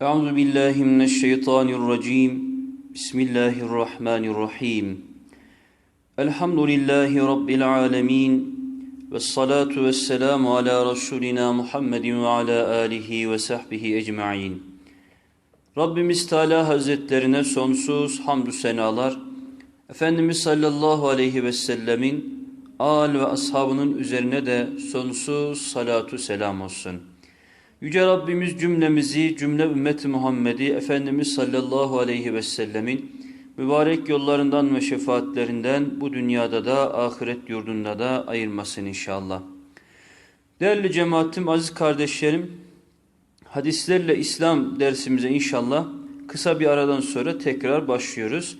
Euzu billahi mineşşeytanirracim. Bismillahirrahmanirrahim. Elhamdülillahi rabbil alamin. Ve salatu ve selamu ala Resulina Muhammedin ve ala alihi ve sahbihi ecma'in. Rabbimiz Teala Hazretlerine sonsuz hamdü senalar, Efendimiz sallallahu aleyhi ve sellemin al ve ashabının üzerine de sonsuz salatu selam olsun. Yüce Rabbimiz cümlemizi, cümle ümmeti Muhammed'i Efendimiz sallallahu aleyhi ve sellemin mübarek yollarından ve şefaatlerinden bu dünyada da ahiret yurdunda da ayırmasın inşallah. Değerli cemaatim, aziz kardeşlerim, hadislerle İslam dersimize inşallah kısa bir aradan sonra tekrar başlıyoruz.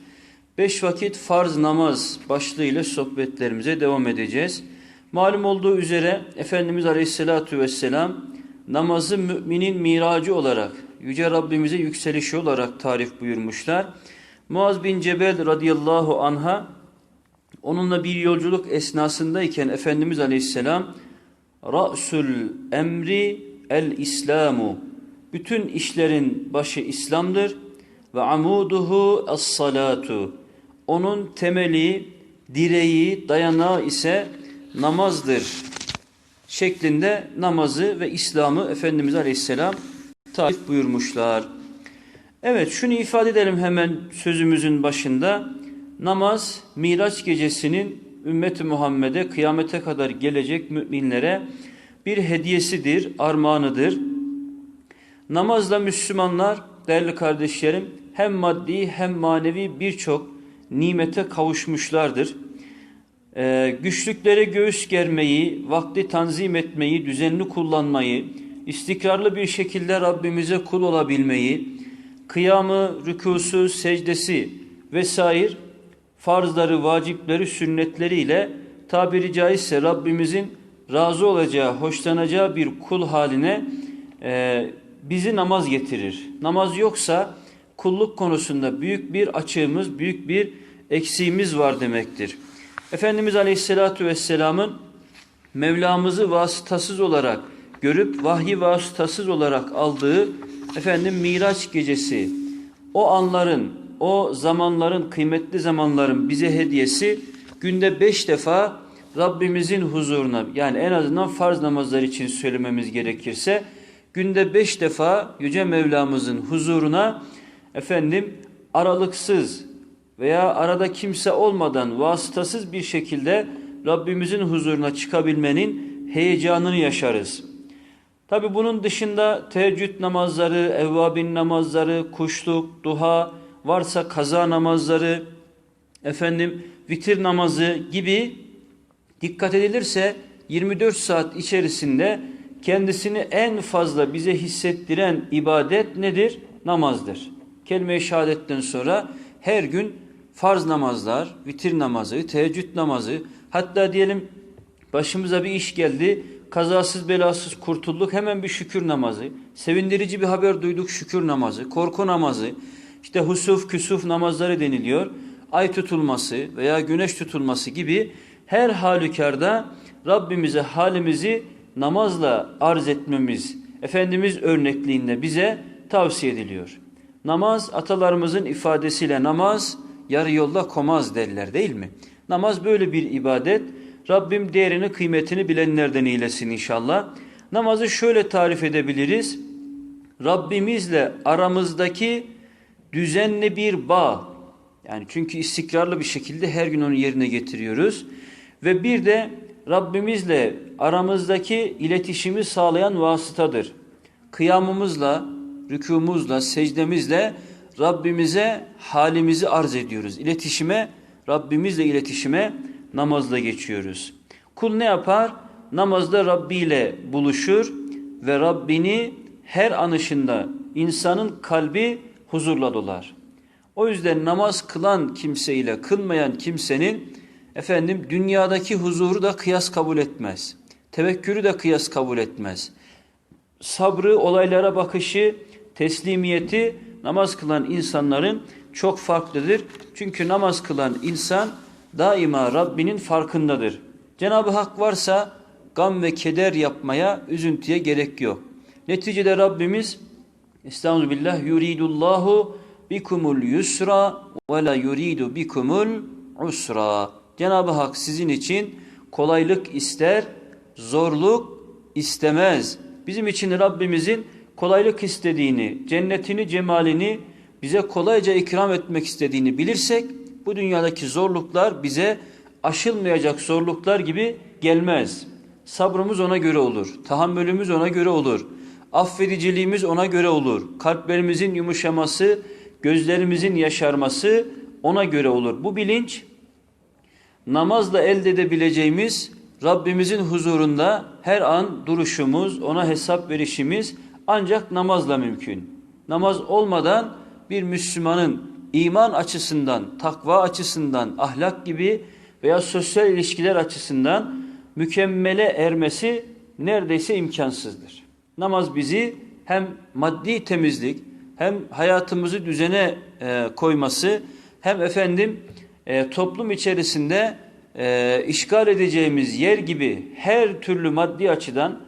Beş vakit farz namaz başlığıyla sohbetlerimize devam edeceğiz. Malum olduğu üzere Efendimiz Aleyhisselatü Vesselam namazı müminin miracı olarak, Yüce Rabbimize yükselişi olarak tarif buyurmuşlar. Muaz bin Cebel radıyallahu anha onunla bir yolculuk esnasındayken Efendimiz Aleyhisselam Ra'sul emri el İslamu bütün işlerin başı İslam'dır ve amuduhu es salatu onun temeli, direği, dayanağı ise namazdır şeklinde namazı ve İslam'ı Efendimiz Aleyhisselam tarif buyurmuşlar. Evet şunu ifade edelim hemen sözümüzün başında. Namaz Miraç gecesinin ümmeti Muhammed'e kıyamete kadar gelecek müminlere bir hediyesidir, armağanıdır. Namazla Müslümanlar değerli kardeşlerim hem maddi hem manevi birçok nimete kavuşmuşlardır. Ee, güçlüklere göğüs germeyi, vakti tanzim etmeyi, düzenli kullanmayı, istikrarlı bir şekilde Rabbimize kul olabilmeyi, kıyamı, rükusu, secdesi vesaire farzları, vacipleri, sünnetleriyle tabiri caizse Rabbimizin razı olacağı, hoşlanacağı bir kul haline e, bizi namaz getirir. Namaz yoksa kulluk konusunda büyük bir açığımız, büyük bir eksiğimiz var demektir. Efendimiz Aleyhisselatü Vesselam'ın Mevlamızı vasıtasız olarak görüp vahyi vasıtasız olarak aldığı efendim Miraç gecesi. O anların o zamanların kıymetli zamanların bize hediyesi günde beş defa Rabbimizin huzuruna yani en azından farz namazlar için söylememiz gerekirse günde beş defa Yüce Mevlamızın huzuruna efendim aralıksız veya arada kimse olmadan vasıtasız bir şekilde Rabbimizin huzuruna çıkabilmenin heyecanını yaşarız. Tabi bunun dışında teheccüd namazları, evvabin namazları, kuşluk, duha, varsa kaza namazları, efendim vitir namazı gibi dikkat edilirse 24 saat içerisinde kendisini en fazla bize hissettiren ibadet nedir? Namazdır. Kelime-i şehadetten sonra her gün farz namazlar, vitir namazı, teheccüd namazı, hatta diyelim başımıza bir iş geldi, kazasız belasız kurtulduk hemen bir şükür namazı, sevindirici bir haber duyduk şükür namazı, korku namazı, işte husuf küsuf namazları deniliyor, ay tutulması veya güneş tutulması gibi her halükarda Rabbimize halimizi namazla arz etmemiz, Efendimiz örnekliğinde bize tavsiye ediliyor. Namaz atalarımızın ifadesiyle namaz yarı yolda komaz derler değil mi? Namaz böyle bir ibadet. Rabbim değerini kıymetini bilenlerden eylesin inşallah. Namazı şöyle tarif edebiliriz. Rabbimizle aramızdaki düzenli bir bağ. Yani çünkü istikrarlı bir şekilde her gün onu yerine getiriyoruz. Ve bir de Rabbimizle aramızdaki iletişimi sağlayan vasıtadır. Kıyamımızla, rükumuzla, secdemizle Rabbimize halimizi arz ediyoruz. İletişime, Rabbimizle iletişime namazla geçiyoruz. Kul ne yapar? Namazda Rabbi ile buluşur ve Rabbini her anışında insanın kalbi huzurla dolar. O yüzden namaz kılan kimseyle kılmayan kimsenin efendim dünyadaki huzuru da kıyas kabul etmez. Tevekkülü de kıyas kabul etmez. Sabrı, olaylara bakışı, teslimiyeti namaz kılan insanların çok farklıdır. Çünkü namaz kılan insan daima Rabbinin farkındadır. Cenab-ı Hak varsa gam ve keder yapmaya, üzüntüye gerek yok. Neticede Rabbimiz Estağfirullah yuridullahu bikumul yusra ve la yuridu bikumul usra. Cenab-ı Hak sizin için kolaylık ister, zorluk istemez. Bizim için Rabbimizin kolaylık istediğini, cennetini, cemalini bize kolayca ikram etmek istediğini bilirsek bu dünyadaki zorluklar bize aşılmayacak zorluklar gibi gelmez. Sabrımız ona göre olur, tahammülümüz ona göre olur, affediciliğimiz ona göre olur, kalplerimizin yumuşaması, gözlerimizin yaşarması ona göre olur. Bu bilinç namazla elde edebileceğimiz Rabbimizin huzurunda her an duruşumuz, ona hesap verişimiz ancak namazla mümkün. Namaz olmadan bir Müslümanın iman açısından, takva açısından, ahlak gibi veya sosyal ilişkiler açısından mükemmele ermesi neredeyse imkansızdır. Namaz bizi hem maddi temizlik, hem hayatımızı düzene e, koyması, hem efendim e, toplum içerisinde e, işgal edeceğimiz yer gibi her türlü maddi açıdan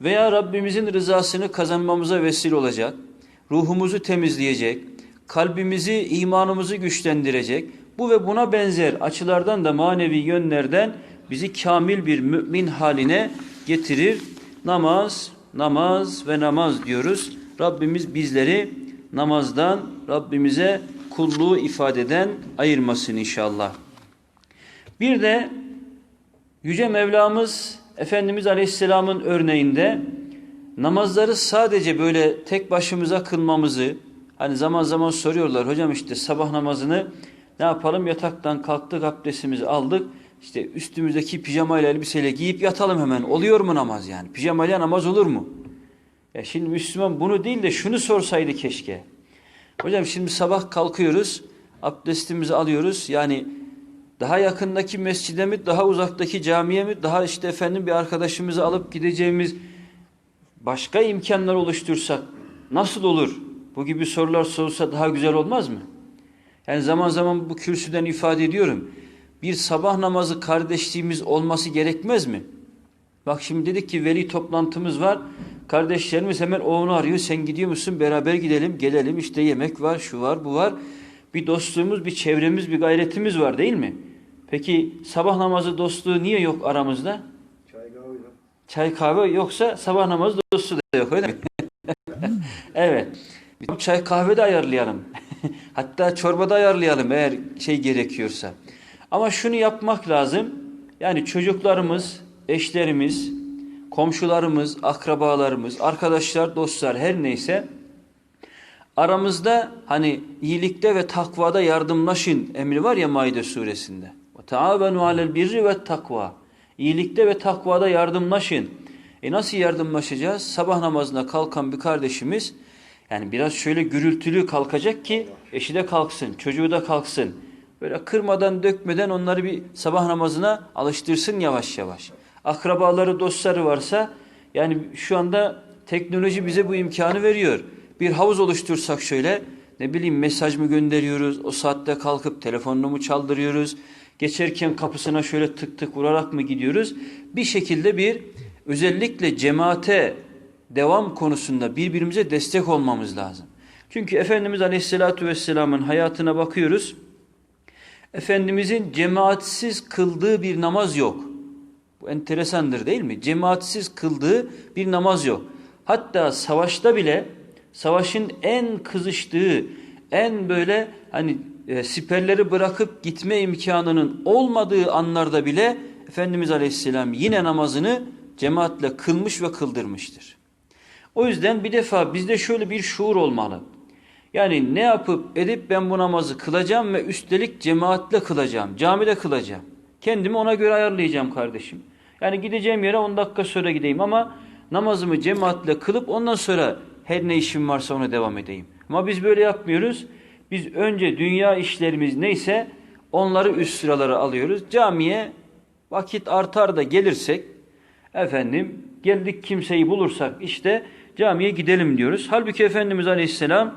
veya Rabbimizin rızasını kazanmamıza vesile olacak, ruhumuzu temizleyecek, kalbimizi, imanımızı güçlendirecek, bu ve buna benzer açılardan da manevi yönlerden bizi kamil bir mümin haline getirir. Namaz, namaz ve namaz diyoruz. Rabbimiz bizleri namazdan Rabbimize kulluğu ifadeden ayırmasın inşallah. Bir de Yüce Mevlamız Efendimiz Aleyhisselam'ın örneğinde namazları sadece böyle tek başımıza kılmamızı hani zaman zaman soruyorlar hocam işte sabah namazını ne yapalım? Yataktan kalktık abdestimizi aldık. İşte üstümüzdeki pijamayla elbiseyle giyip yatalım hemen. Oluyor mu namaz yani? Pijamayla namaz olur mu? Ya şimdi Müslüman bunu değil de şunu sorsaydı keşke. Hocam şimdi sabah kalkıyoruz abdestimizi alıyoruz. Yani daha yakındaki mescide mi, daha uzaktaki camiye mi, daha işte efendim bir arkadaşımızı alıp gideceğimiz başka imkanlar oluştursak nasıl olur? Bu gibi sorular sorulsa daha güzel olmaz mı? Yani zaman zaman bu kürsüden ifade ediyorum. Bir sabah namazı kardeşliğimiz olması gerekmez mi? Bak şimdi dedik ki veli toplantımız var. Kardeşlerimiz hemen onu arıyor. Sen gidiyor musun? Beraber gidelim, gelelim. İşte yemek var, şu var, bu var. Bir dostluğumuz, bir çevremiz, bir gayretimiz var değil mi? Peki sabah namazı dostluğu niye yok aramızda? Çay kahve yok. Çay kahve yoksa sabah namazı dostluğu da yok öyle mi? evet. Çay kahve de ayarlayalım. Hatta çorba da ayarlayalım eğer şey gerekiyorsa. Ama şunu yapmak lazım. Yani çocuklarımız, eşlerimiz, komşularımız, akrabalarımız, arkadaşlar, dostlar her neyse aramızda hani iyilikte ve takvada yardımlaşın emri var ya Maide suresinde. Taavenu alel birri ve takva. İyilikte ve takvada yardımlaşın. E nasıl yardımlaşacağız? Sabah namazına kalkan bir kardeşimiz yani biraz şöyle gürültülü kalkacak ki eşi de kalksın, çocuğu da kalksın. Böyle kırmadan dökmeden onları bir sabah namazına alıştırsın yavaş yavaş. Akrabaları, dostları varsa yani şu anda teknoloji bize bu imkanı veriyor. Bir havuz oluştursak şöyle ne bileyim mesaj mı gönderiyoruz, o saatte kalkıp telefonunu mu çaldırıyoruz, geçerken kapısına şöyle tık tık vurarak mı gidiyoruz? Bir şekilde bir özellikle cemaate devam konusunda birbirimize destek olmamız lazım. Çünkü Efendimiz Aleyhisselatü Vesselam'ın hayatına bakıyoruz. Efendimizin cemaatsiz kıldığı bir namaz yok. Bu enteresandır değil mi? Cemaatsiz kıldığı bir namaz yok. Hatta savaşta bile savaşın en kızıştığı, en böyle hani e, siperleri bırakıp gitme imkanının olmadığı anlarda bile Efendimiz Aleyhisselam yine namazını cemaatle kılmış ve kıldırmıştır. O yüzden bir defa bizde şöyle bir şuur olmalı. Yani ne yapıp edip ben bu namazı kılacağım ve üstelik cemaatle kılacağım, camide kılacağım. Kendimi ona göre ayarlayacağım kardeşim. Yani gideceğim yere 10 dakika sonra gideyim ama namazımı cemaatle kılıp ondan sonra her ne işim varsa ona devam edeyim. Ama biz böyle yapmıyoruz. Biz önce dünya işlerimiz neyse onları üst sıralara alıyoruz. Camiye vakit artar da gelirsek efendim geldik kimseyi bulursak işte camiye gidelim diyoruz. Halbuki Efendimiz Aleyhisselam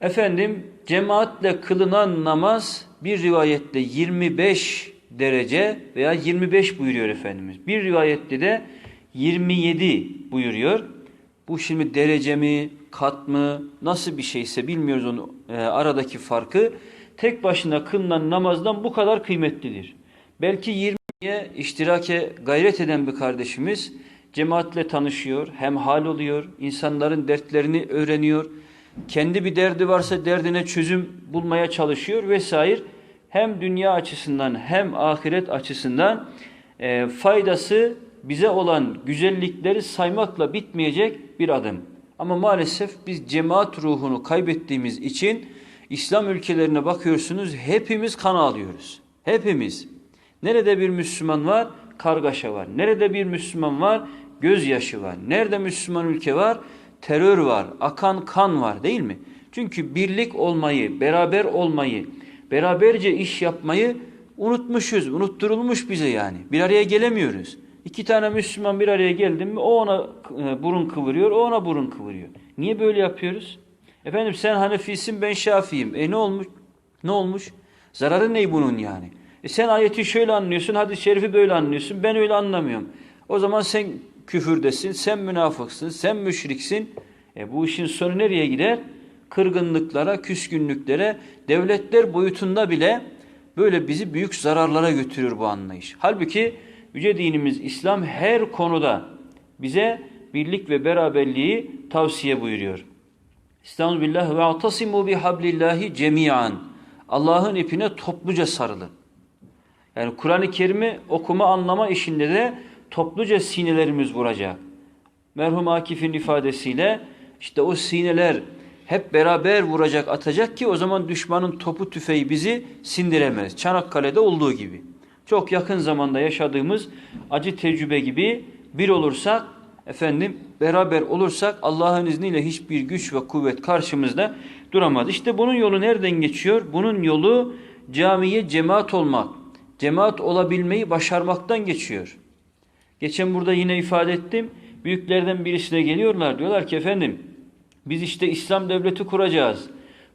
efendim cemaatle kılınan namaz bir rivayette 25 derece veya 25 buyuruyor Efendimiz. Bir rivayette de 27 buyuruyor. Bu şimdi derece mi, kat mı, nasıl bir şeyse bilmiyoruz onu e, aradaki farkı. Tek başına kılınan namazdan bu kadar kıymetlidir. Belki 20'ye iştirake gayret eden bir kardeşimiz cemaatle tanışıyor, hem hal oluyor, insanların dertlerini öğreniyor, kendi bir derdi varsa derdine çözüm bulmaya çalışıyor vesaire. Hem dünya açısından hem ahiret açısından e, faydası bize olan güzellikleri saymakla bitmeyecek bir adım. Ama maalesef biz cemaat ruhunu kaybettiğimiz için İslam ülkelerine bakıyorsunuz hepimiz kan alıyoruz. Hepimiz. Nerede bir Müslüman var? Kargaşa var. Nerede bir Müslüman var? Gözyaşı var. Nerede Müslüman ülke var? Terör var. Akan kan var değil mi? Çünkü birlik olmayı, beraber olmayı, beraberce iş yapmayı unutmuşuz. Unutturulmuş bize yani. Bir araya gelemiyoruz. İki tane Müslüman bir araya geldi mi o ona e, burun kıvırıyor, o ona burun kıvırıyor. Niye böyle yapıyoruz? Efendim sen Hanefisin ben Şafi'yim. E ne olmuş? Ne olmuş? Zararı ne bunun yani? E sen ayeti şöyle anlıyorsun, hadis-i şerifi böyle anlıyorsun. Ben öyle anlamıyorum. O zaman sen küfürdesin, sen münafıksın, sen müşriksin. E bu işin sonu nereye gider? Kırgınlıklara, küskünlüklere, devletler boyutunda bile böyle bizi büyük zararlara götürür bu anlayış. Halbuki Yüce dinimiz İslam her konuda bize birlik ve beraberliği tavsiye buyuruyor. Estağfirullah ve atasimu bihablillahi cemiyan. Allah'ın ipine topluca sarılın. Yani Kur'an-ı Kerim'i okuma anlama işinde de topluca sinelerimiz vuracak. Merhum Akif'in ifadesiyle işte o sineler hep beraber vuracak atacak ki o zaman düşmanın topu tüfeği bizi sindiremez. Çanakkale'de olduğu gibi. Çok yakın zamanda yaşadığımız acı tecrübe gibi bir olursak efendim beraber olursak Allah'ın izniyle hiçbir güç ve kuvvet karşımızda duramaz. İşte bunun yolu nereden geçiyor? Bunun yolu camiye cemaat olmak, cemaat olabilmeyi başarmaktan geçiyor. Geçen burada yine ifade ettim. Büyüklerden birisine geliyorlar. Diyorlar ki efendim biz işte İslam devleti kuracağız.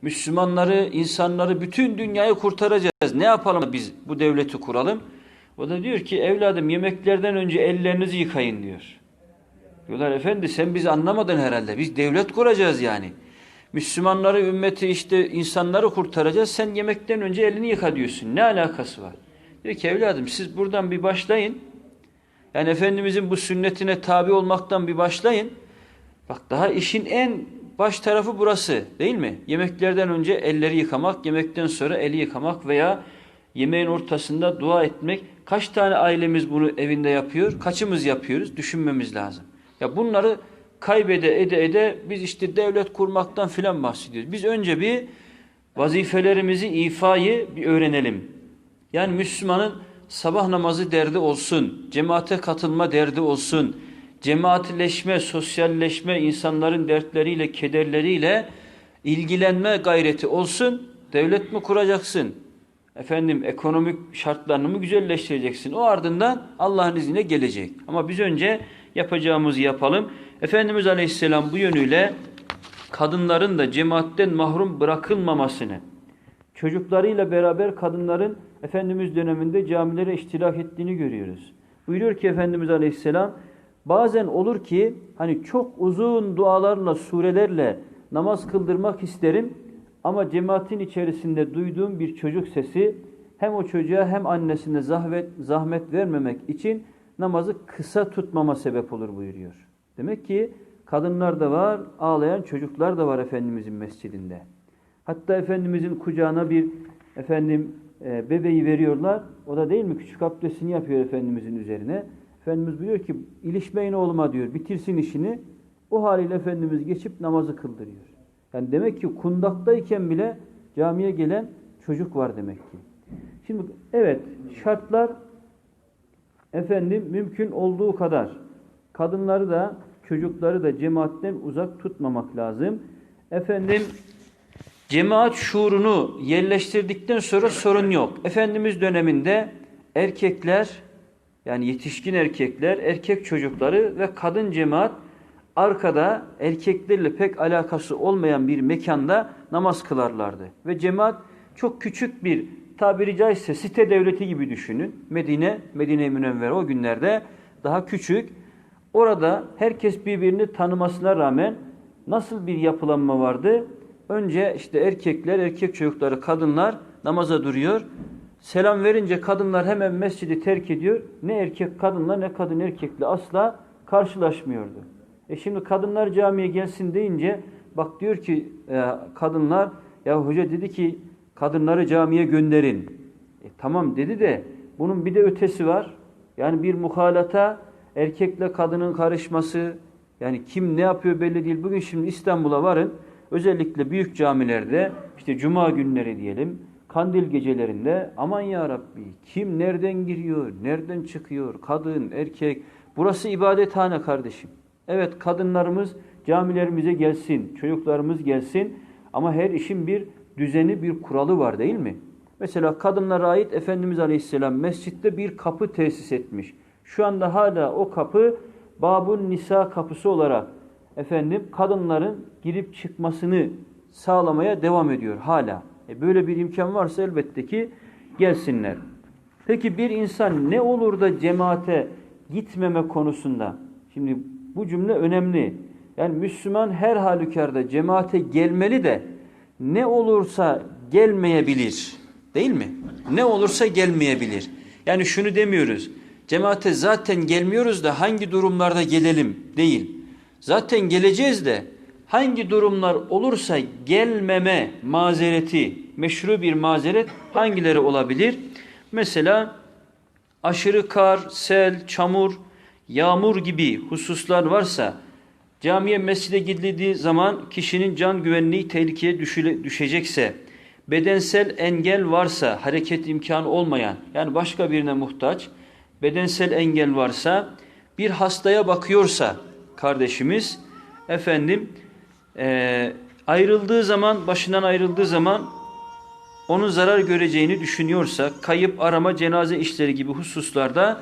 Müslümanları, insanları, bütün dünyayı kurtaracağız. Ne yapalım biz bu devleti kuralım? O da diyor ki evladım yemeklerden önce ellerinizi yıkayın diyor. Diyorlar efendi sen bizi anlamadın herhalde. Biz devlet kuracağız yani. Müslümanları, ümmeti işte insanları kurtaracağız. Sen yemekten önce elini yıka diyorsun. Ne alakası var? Diyor ki evladım siz buradan bir başlayın. Yani Efendimizin bu sünnetine tabi olmaktan bir başlayın. Bak daha işin en baş tarafı burası değil mi? Yemeklerden önce elleri yıkamak, yemekten sonra eli yıkamak veya yemeğin ortasında dua etmek. Kaç tane ailemiz bunu evinde yapıyor? Kaçımız yapıyoruz? Düşünmemiz lazım. Ya bunları kaybede ede ede biz işte devlet kurmaktan filan bahsediyoruz. Biz önce bir vazifelerimizi ifayı bir öğrenelim. Yani Müslümanın sabah namazı derdi olsun, cemaate katılma derdi olsun, cemaatleşme, sosyalleşme, insanların dertleriyle, kederleriyle ilgilenme gayreti olsun. Devlet mi kuracaksın? Efendim ekonomik şartlarını mı güzelleştireceksin? O ardından Allah'ın izniyle gelecek. Ama biz önce yapacağımızı yapalım. Efendimiz Aleyhisselam bu yönüyle kadınların da cemaatten mahrum bırakılmamasını, çocuklarıyla beraber kadınların Efendimiz döneminde camilere iştirak ettiğini görüyoruz. Buyuruyor ki Efendimiz Aleyhisselam bazen olur ki hani çok uzun dualarla, surelerle namaz kıldırmak isterim ama cemaatin içerisinde duyduğum bir çocuk sesi hem o çocuğa hem annesine zahmet, zahmet vermemek için namazı kısa tutmama sebep olur buyuruyor. Demek ki kadınlar da var, ağlayan çocuklar da var Efendimizin mescidinde. Hatta Efendimizin kucağına bir efendim e, bebeği veriyorlar. O da değil mi küçük abdestini yapıyor Efendimizin üzerine. Efendimiz buyuruyor ki ilişmeyin oğluma diyor bitirsin işini. O haliyle Efendimiz geçip namazı kıldırıyor. Yani demek ki kundaktayken bile camiye gelen çocuk var demek ki. Şimdi evet şartlar efendim mümkün olduğu kadar kadınları da çocukları da cemaatten uzak tutmamak lazım. Efendim cemaat şuurunu yerleştirdikten sonra sorun yok. Efendimiz döneminde erkekler yani yetişkin erkekler, erkek çocukları ve kadın cemaat arkada erkeklerle pek alakası olmayan bir mekanda namaz kılarlardı. Ve cemaat çok küçük bir tabiri caizse site devleti gibi düşünün. Medine, Medine-i Münevvere o günlerde daha küçük. Orada herkes birbirini tanımasına rağmen nasıl bir yapılanma vardı? Önce işte erkekler, erkek çocukları, kadınlar namaza duruyor. Selam verince kadınlar hemen mescidi terk ediyor. Ne erkek kadınla ne kadın erkekle asla karşılaşmıyordu. E şimdi kadınlar camiye gelsin deyince bak diyor ki e, kadınlar ya hoca dedi ki kadınları camiye gönderin. E, tamam dedi de bunun bir de ötesi var. Yani bir muhalata erkekle kadının karışması yani kim ne yapıyor belli değil. Bugün şimdi İstanbul'a varın özellikle büyük camilerde işte cuma günleri diyelim kandil gecelerinde aman ya Rabbi kim nereden giriyor nereden çıkıyor kadın erkek burası ibadethane kardeşim. Evet kadınlarımız camilerimize gelsin çocuklarımız gelsin ama her işin bir düzeni bir kuralı var değil mi? Mesela kadınlara ait Efendimiz Aleyhisselam mescitte bir kapı tesis etmiş. Şu anda hala o kapı Babun Nisa kapısı olarak efendim kadınların girip çıkmasını sağlamaya devam ediyor hala. E böyle bir imkan varsa elbette ki gelsinler. Peki bir insan ne olur da cemaate gitmeme konusunda? Şimdi bu cümle önemli. Yani Müslüman her halükarda cemaate gelmeli de ne olursa gelmeyebilir. Değil mi? Ne olursa gelmeyebilir. Yani şunu demiyoruz. Cemaate zaten gelmiyoruz da hangi durumlarda gelelim değil. Zaten geleceğiz de hangi durumlar olursa gelmeme mazereti, meşru bir mazeret hangileri olabilir? Mesela aşırı kar, sel, çamur, yağmur gibi hususlar varsa camiye mescide gidildiği zaman kişinin can güvenliği tehlikeye düşecekse, bedensel engel varsa, hareket imkanı olmayan yani başka birine muhtaç, bedensel engel varsa, bir hastaya bakıyorsa kardeşimiz efendim e, ayrıldığı zaman başından ayrıldığı zaman onun zarar göreceğini düşünüyorsa kayıp arama cenaze işleri gibi hususlarda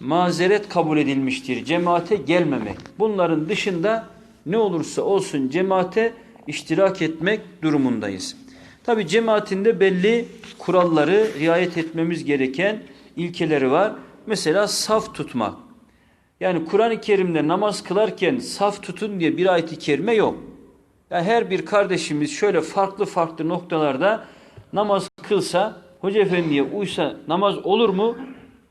mazeret kabul edilmiştir. Cemaate gelmemek. Bunların dışında ne olursa olsun cemaate iştirak etmek durumundayız. Tabi cemaatinde belli kuralları riayet etmemiz gereken ilkeleri var. Mesela saf tutmak. Yani Kur'an-ı Kerim'de namaz kılarken saf tutun diye bir ayet-i kerime yok. Yani her bir kardeşimiz şöyle farklı farklı noktalarda namaz kılsa, Hoca Efendi'ye uysa namaz olur mu?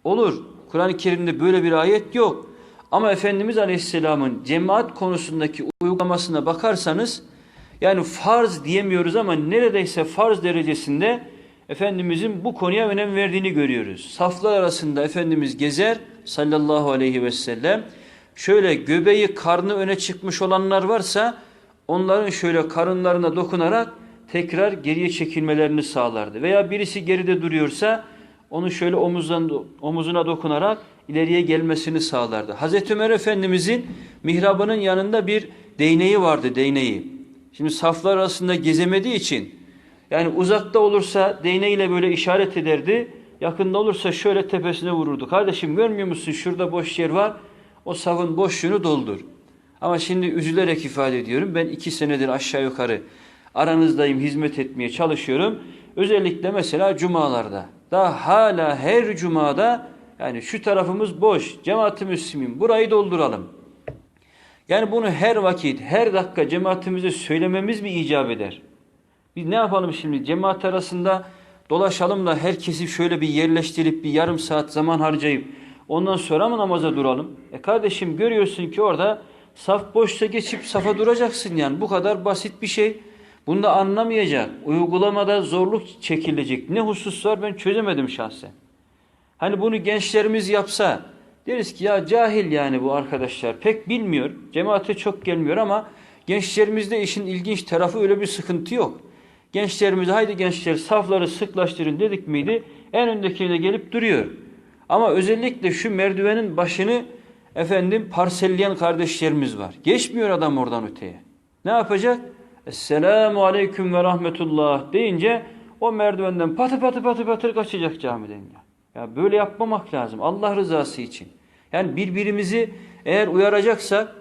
Olur. Kur'an-ı Kerim'de böyle bir ayet yok. Ama Efendimiz Aleyhisselam'ın cemaat konusundaki uygulamasına bakarsanız yani farz diyemiyoruz ama neredeyse farz derecesinde Efendimizin bu konuya önem verdiğini görüyoruz. Saflar arasında Efendimiz gezer sallallahu aleyhi ve sellem. Şöyle göbeği karnı öne çıkmış olanlar varsa onların şöyle karınlarına dokunarak tekrar geriye çekilmelerini sağlardı. Veya birisi geride duruyorsa onu şöyle omuzdan, omuzuna dokunarak ileriye gelmesini sağlardı. Hazreti Ömer Efendimizin mihrabının yanında bir değneği vardı değneği. Şimdi saflar arasında gezemediği için yani uzakta olursa değneğiyle böyle işaret ederdi. Yakında olursa şöyle tepesine vururdu. Kardeşim görmüyor musun şurada boş yer var. O safın boşluğunu doldur. Ama şimdi üzülerek ifade ediyorum. Ben iki senedir aşağı yukarı aranızdayım, hizmet etmeye çalışıyorum. Özellikle mesela cumalarda. Daha hala her cumada yani şu tarafımız boş. Cemaat-i Müslümin burayı dolduralım. Yani bunu her vakit, her dakika cemaatimize söylememiz mi icap eder? Biz ne yapalım şimdi? Cemaat arasında dolaşalım da herkesi şöyle bir yerleştirip bir yarım saat zaman harcayıp ondan sonra mı namaza duralım? E kardeşim görüyorsun ki orada saf boşsa geçip safa duracaksın yani. Bu kadar basit bir şey. Bunu da anlamayacak. Uygulamada zorluk çekilecek. Ne husus var ben çözemedim şahsen. Hani bunu gençlerimiz yapsa deriz ki ya cahil yani bu arkadaşlar pek bilmiyor. Cemaate çok gelmiyor ama gençlerimizde işin ilginç tarafı öyle bir sıkıntı yok. Gençlerimize haydi gençler safları sıklaştırın dedik miydi en öndekine gelip duruyor. Ama özellikle şu merdivenin başını efendim parselleyen kardeşlerimiz var. Geçmiyor adam oradan öteye. Ne yapacak? Esselamu aleyküm ve rahmetullah deyince o merdivenden patı patı patı patır kaçacak camiden. Ya. ya böyle yapmamak lazım Allah rızası için. Yani birbirimizi eğer uyaracaksak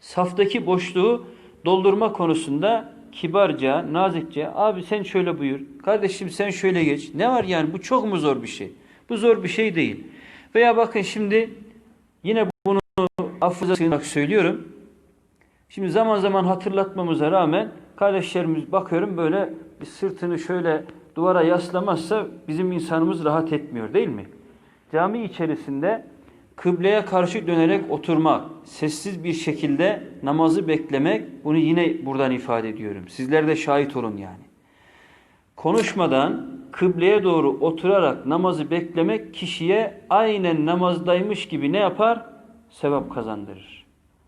saftaki boşluğu doldurma konusunda kibarca, nazikçe abi sen şöyle buyur, kardeşim sen şöyle geç. Ne var yani bu çok mu zor bir şey? Bu zor bir şey değil. Veya bakın şimdi yine bunu affınıza sığınarak söylüyorum. Şimdi zaman zaman hatırlatmamıza rağmen kardeşlerimiz bakıyorum böyle bir sırtını şöyle duvara yaslamazsa bizim insanımız rahat etmiyor değil mi? Cami içerisinde kıbleye karşı dönerek oturmak, sessiz bir şekilde namazı beklemek bunu yine buradan ifade ediyorum. Sizler de şahit olun yani. Konuşmadan kıbleye doğru oturarak namazı beklemek kişiye aynen namazdaymış gibi ne yapar? Sevap kazandırır.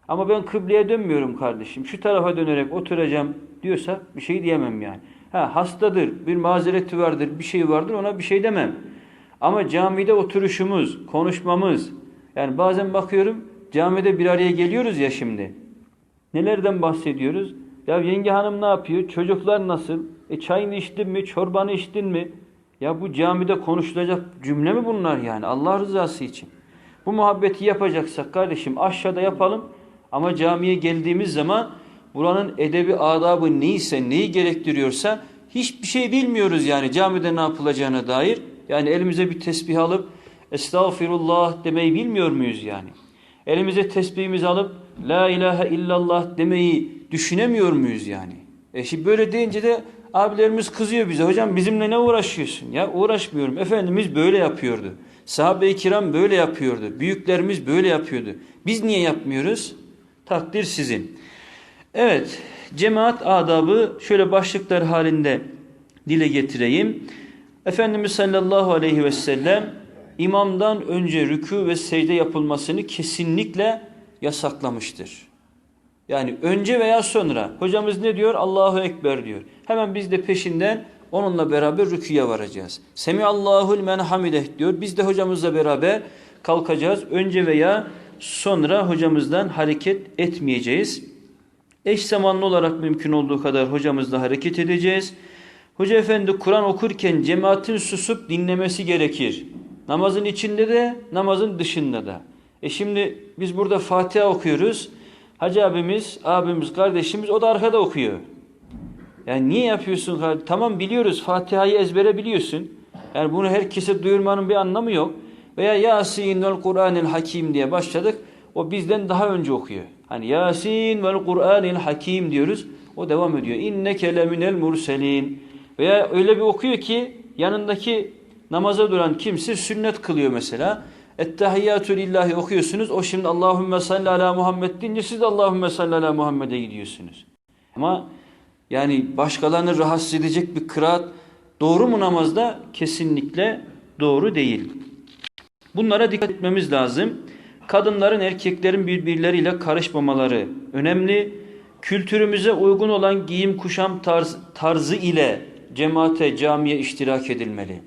Ama ben kıbleye dönmüyorum kardeşim. Şu tarafa dönerek oturacağım diyorsa bir şey diyemem yani. Ha hastadır, bir mazereti vardır, bir şey vardır ona bir şey demem. Ama camide oturuşumuz, konuşmamız yani bazen bakıyorum camide bir araya geliyoruz ya şimdi. Nelerden bahsediyoruz? Ya yenge hanım ne yapıyor? Çocuklar nasıl? E çayını içtin mi? Çorbanı içtin mi? Ya bu camide konuşulacak cümle mi bunlar yani? Allah rızası için. Bu muhabbeti yapacaksak kardeşim aşağıda yapalım. Ama camiye geldiğimiz zaman buranın edebi adabı neyse, neyi gerektiriyorsa hiçbir şey bilmiyoruz yani camide ne yapılacağına dair. Yani elimize bir tesbih alıp estağfirullah demeyi bilmiyor muyuz yani? Elimize tesbihimizi alıp la ilahe illallah demeyi düşünemiyor muyuz yani? E şimdi böyle deyince de abilerimiz kızıyor bize. Hocam bizimle ne uğraşıyorsun? Ya uğraşmıyorum. Efendimiz böyle yapıyordu. Sahabe-i kiram böyle yapıyordu. Büyüklerimiz böyle yapıyordu. Biz niye yapmıyoruz? Takdir sizin. Evet, cemaat adabı şöyle başlıklar halinde dile getireyim. Efendimiz sallallahu aleyhi ve sellem imamdan önce rükû ve secde yapılmasını kesinlikle yasaklamıştır. Yani önce veya sonra. Hocamız ne diyor? Allahu Ekber diyor. Hemen biz de peşinden onunla beraber rüküye varacağız. Semiallahul men hamideh diyor. Biz de hocamızla beraber kalkacağız. Önce veya sonra hocamızdan hareket etmeyeceğiz. Eş zamanlı olarak mümkün olduğu kadar hocamızla hareket edeceğiz. Hoca efendi Kur'an okurken cemaatin susup dinlemesi gerekir. Namazın içinde de namazın dışında da. E şimdi biz burada Fatiha okuyoruz. Hacı abimiz, abimiz, kardeşimiz o da arkada okuyor. Yani niye yapıyorsun? Tamam biliyoruz Fatiha'yı ezbere biliyorsun. Yani bunu herkese duyurmanın bir anlamı yok. Veya Yasin vel Kur'anil Hakim diye başladık. O bizden daha önce okuyor. Hani Yasin vel Kur'anil Hakim diyoruz. O devam ediyor. İnneke leminel murselin. Veya öyle bir okuyor ki yanındaki namaza duran kimse sünnet kılıyor mesela. Ettehiyyatü lillahi okuyorsunuz. O şimdi Allahümme salli ala Muhammed deyince siz de Allahümme salli ala Muhammed'e gidiyorsunuz. Ama yani başkalarını rahatsız edecek bir kıraat doğru mu namazda? Kesinlikle doğru değil. Bunlara dikkat etmemiz lazım. Kadınların erkeklerin birbirleriyle karışmamaları önemli. Kültürümüze uygun olan giyim kuşam tarz, tarzı ile cemaate, camiye iştirak edilmeli.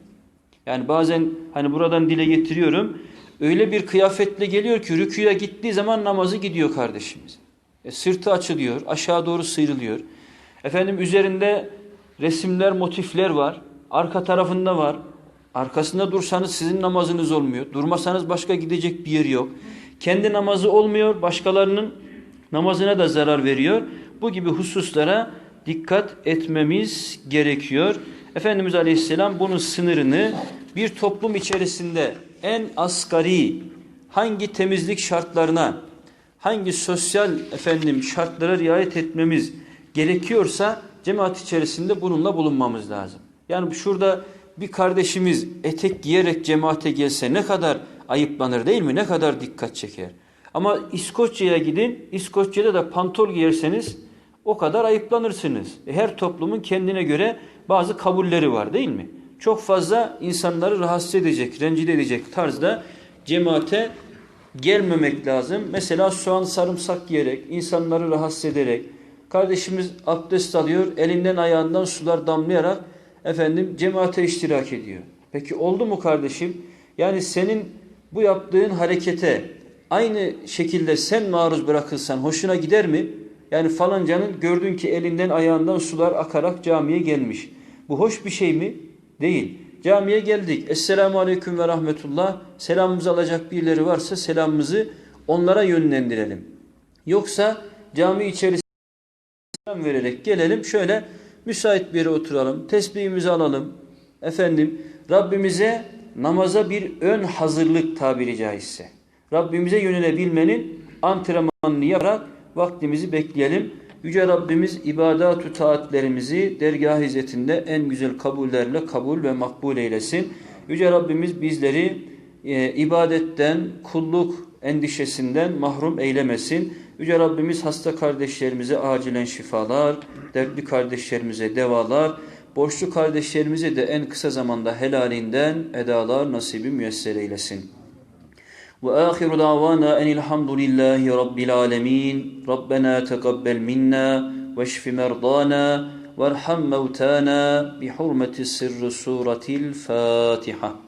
Yani bazen hani buradan dile getiriyorum. Öyle bir kıyafetle geliyor ki rüküye gittiği zaman namazı gidiyor kardeşimiz. E, sırtı açılıyor, aşağı doğru sıyrılıyor. Efendim üzerinde resimler, motifler var. Arka tarafında var. Arkasında dursanız sizin namazınız olmuyor. Durmasanız başka gidecek bir yer yok. Kendi namazı olmuyor, başkalarının namazına da zarar veriyor. Bu gibi hususlara dikkat etmemiz gerekiyor. Efendimiz Aleyhisselam bunun sınırını bir toplum içerisinde en asgari hangi temizlik şartlarına, hangi sosyal efendim şartlara riayet etmemiz gerekiyorsa cemaat içerisinde bununla bulunmamız lazım. Yani şurada bir kardeşimiz etek giyerek cemaate gelse ne kadar ayıplanır değil mi? Ne kadar dikkat çeker. Ama İskoçya'ya gidin, İskoçya'da da pantol giyerseniz o kadar ayıplanırsınız. E her toplumun kendine göre bazı kabulleri var değil mi? Çok fazla insanları rahatsız edecek, rencide edecek tarzda cemaate gelmemek lazım. Mesela soğan sarımsak yiyerek, insanları rahatsız ederek, kardeşimiz abdest alıyor, elinden ayağından sular damlayarak efendim cemaate iştirak ediyor. Peki oldu mu kardeşim? Yani senin bu yaptığın harekete aynı şekilde sen maruz bırakılsan hoşuna gider mi? Yani falancanın gördün ki elinden ayağından sular akarak camiye gelmiş. Bu hoş bir şey mi? Değil. Camiye geldik. Esselamu Aleyküm ve Rahmetullah. Selamımızı alacak birileri varsa selamımızı onlara yönlendirelim. Yoksa cami içerisinde vererek gelelim. Şöyle müsait bir yere oturalım. Tesbihimizi alalım. Efendim Rabbimize namaza bir ön hazırlık tabiri caizse. Rabbimize yönelebilmenin antrenmanını yaparak vaktimizi bekleyelim. Yüce Rabbimiz ibadat-ı taatlerimizi dergah hizmetinde en güzel kabullerle kabul ve makbul eylesin. Yüce Rabbimiz bizleri e, ibadetten, kulluk endişesinden mahrum eylemesin. Yüce Rabbimiz hasta kardeşlerimize acilen şifalar, dertli kardeşlerimize devalar, borçlu kardeşlerimize de en kısa zamanda helalinden edalar nasibi müyesser eylesin. Ve ahiru davana enilhamdülillahi rabbil alemin. Rabbena tekabbel minna ve şfi merdana ve erham mevtana bi hurmeti sirri suretil Fatiha.